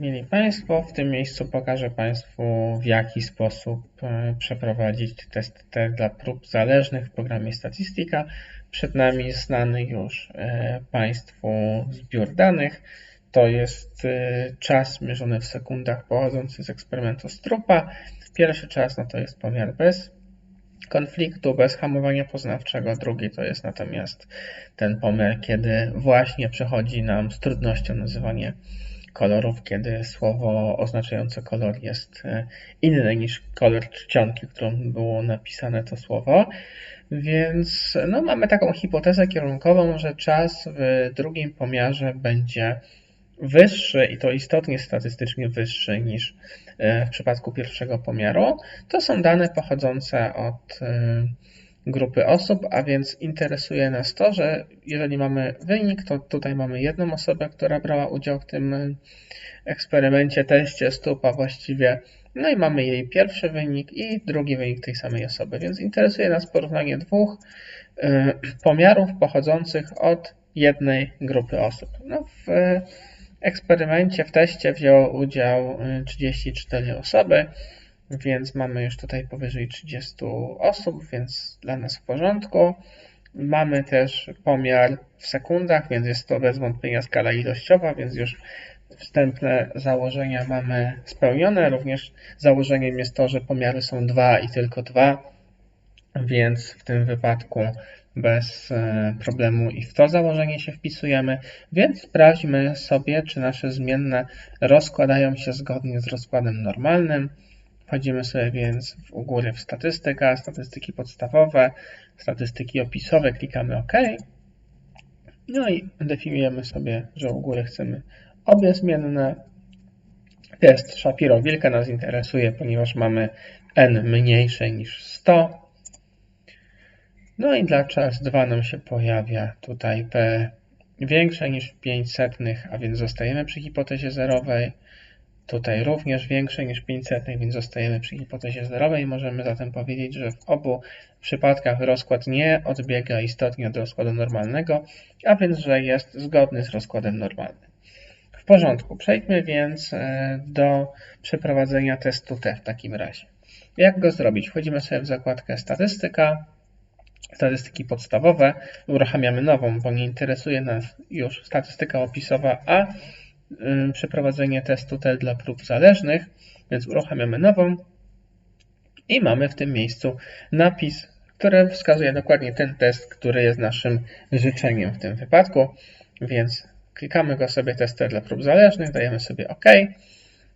Mili Państwo, w tym miejscu pokażę Państwu, w jaki sposób e, przeprowadzić test T dla prób zależnych w programie Statystyka. Przed nami znany już e, Państwu zbiór danych. To jest e, czas mierzony w sekundach pochodzący z eksperymentu Strupa. Pierwszy czas no to jest pomiar bez konfliktu, bez hamowania poznawczego. Drugi to jest natomiast ten pomiar, kiedy właśnie przechodzi nam z trudnością nazywanie kolorów, kiedy słowo oznaczające kolor jest e, inne niż kolor czcionki, którą było napisane to słowo. Więc no, mamy taką hipotezę kierunkową, że czas w drugim pomiarze będzie wyższy i to istotnie statystycznie wyższy niż e, w przypadku pierwszego pomiaru. To są dane pochodzące od e, grupy osób, a więc interesuje nas to, że jeżeli mamy wynik, to tutaj mamy jedną osobę, która brała udział w tym eksperymencie, teście stóp, a właściwie no i mamy jej pierwszy wynik i drugi wynik tej samej osoby, więc interesuje nas porównanie dwóch y, pomiarów pochodzących od jednej grupy osób. No, w eksperymencie, w teście wzięło udział 34 y, osoby więc mamy już tutaj powyżej 30 osób, więc dla nas w porządku. Mamy też pomiar w sekundach, więc jest to bez wątpienia skala ilościowa, więc już wstępne założenia mamy spełnione. Również założeniem jest to, że pomiary są dwa i tylko dwa, więc w tym wypadku bez e, problemu i w to założenie się wpisujemy, więc sprawdźmy sobie, czy nasze zmienne rozkładają się zgodnie z rozkładem normalnym. Wchodzimy sobie więc u góry w statystyka, statystyki podstawowe, statystyki opisowe, klikamy OK. No i definiujemy sobie, że u góry chcemy obie zmienne. Test Shapiro-Wilka nas interesuje, ponieważ mamy n mniejsze niż 100. No i dla czas 2 nam się pojawia tutaj p większe niż 500, a więc zostajemy przy hipotezie zerowej. Tutaj również większe niż 500, więc zostajemy przy hipotezie zerowej. Możemy zatem powiedzieć, że w obu przypadkach rozkład nie odbiega istotnie od rozkładu normalnego, a więc, że jest zgodny z rozkładem normalnym. W porządku, przejdźmy więc e, do przeprowadzenia testu T w takim razie. Jak go zrobić? Wchodzimy sobie w zakładkę statystyka, statystyki podstawowe, uruchamiamy nową, bo nie interesuje nas już statystyka opisowa, a przeprowadzenie testu T dla prób zależnych, więc uruchamiamy nową i mamy w tym miejscu napis, który wskazuje dokładnie ten test, który jest naszym życzeniem w tym wypadku, więc klikamy go sobie test dla prób zależnych, dajemy sobie OK,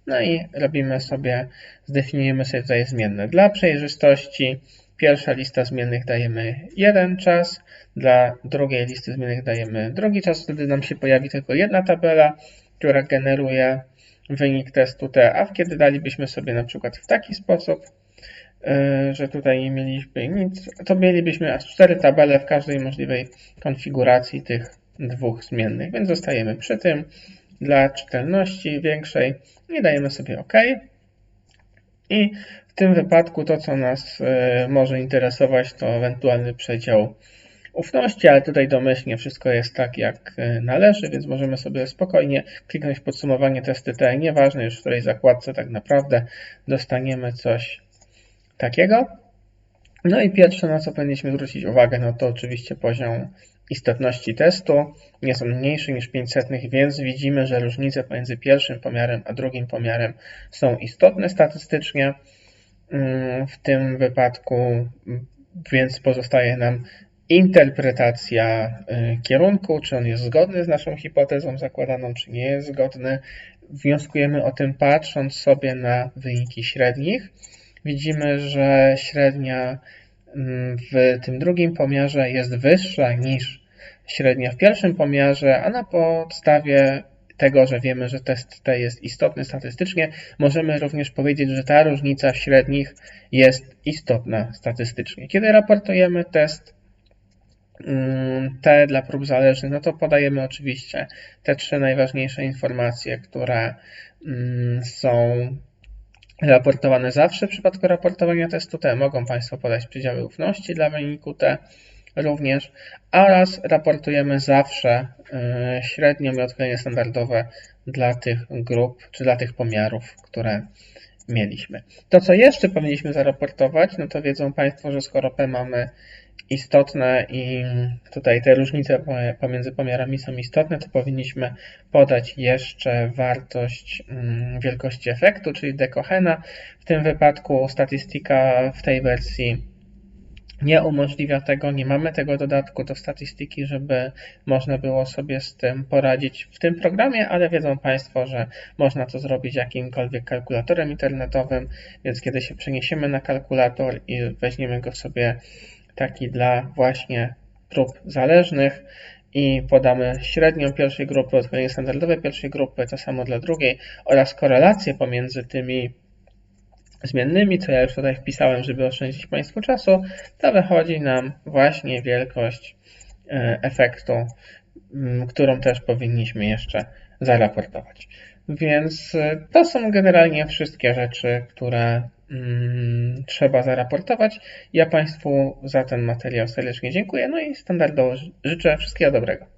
no i robimy sobie, zdefiniujemy sobie tutaj zmienne. Dla przejrzystości. Pierwsza lista zmiennych dajemy jeden czas, dla drugiej listy zmiennych dajemy drugi czas, wtedy nam się pojawi tylko jedna tabela, która generuje wynik testu T, a kiedy dalibyśmy sobie na przykład w taki sposób, e, że tutaj nie mieliśmy nic, to mielibyśmy aż cztery tabele w każdej możliwej konfiguracji tych dwóch zmiennych, więc zostajemy przy tym dla czytelności większej i dajemy sobie OK. I w tym wypadku to, co nas e, może interesować, to ewentualny przedział ufności, ale tutaj domyślnie wszystko jest tak, jak e, należy, więc możemy sobie spokojnie kliknąć podsumowanie testy T. Nieważne już w której zakładce tak naprawdę dostaniemy coś takiego. No i pierwsze, na co powinniśmy zwrócić uwagę, no to oczywiście poziom istotności testu. Nie są mniejsze niż 500, więc widzimy, że różnice pomiędzy pierwszym pomiarem a drugim pomiarem są istotne statystycznie. Mm, w tym wypadku, więc pozostaje nam interpretacja y, kierunku, czy on jest zgodny z naszą hipotezą zakładaną, czy nie jest zgodny. Wnioskujemy o tym patrząc sobie na wyniki średnich. Widzimy, że średnia mm, w tym drugim pomiarze jest wyższa niż średnia w pierwszym pomiarze, a na podstawie tego, że wiemy, że test T jest istotny statystycznie, możemy również powiedzieć, że ta różnica średnich jest istotna statystycznie. Kiedy raportujemy test te dla prób zależnych, no to podajemy oczywiście te trzy najważniejsze informacje, które mm, są raportowane zawsze w przypadku raportowania testu T. Mogą Państwo podać przedziały ufności dla wyniku T również oraz raportujemy zawsze y, średnią i odchylenie standardowe dla tych grup, czy dla tych pomiarów, które mieliśmy. To, co jeszcze powinniśmy zaraportować, no to wiedzą Państwo, że skoro P mamy istotne i tutaj te różnice pomiędzy pomiarami są istotne, to powinniśmy podać jeszcze wartość mm, wielkości efektu, czyli dekohena. W tym wypadku statystyka w tej wersji nie umożliwia tego, nie mamy tego dodatku do statystyki, żeby można było sobie z tym poradzić w tym programie, ale wiedzą Państwo, że można to zrobić jakimkolwiek kalkulatorem internetowym, więc kiedy się przeniesiemy na kalkulator i weźmiemy go sobie taki dla właśnie prób zależnych i podamy średnią pierwszej grupy, odchylenie standardowe pierwszej grupy, to samo dla drugiej oraz korelację pomiędzy tymi zmiennymi, co ja już tutaj wpisałem, żeby oszczędzić Państwu czasu, to wychodzi nam właśnie wielkość e, efektu, którą też powinniśmy jeszcze zaraportować. Więc e, to są generalnie wszystkie rzeczy, które mm, trzeba zaraportować. Ja Państwu za ten materiał serdecznie dziękuję, no i standardowo życzę wszystkiego dobrego.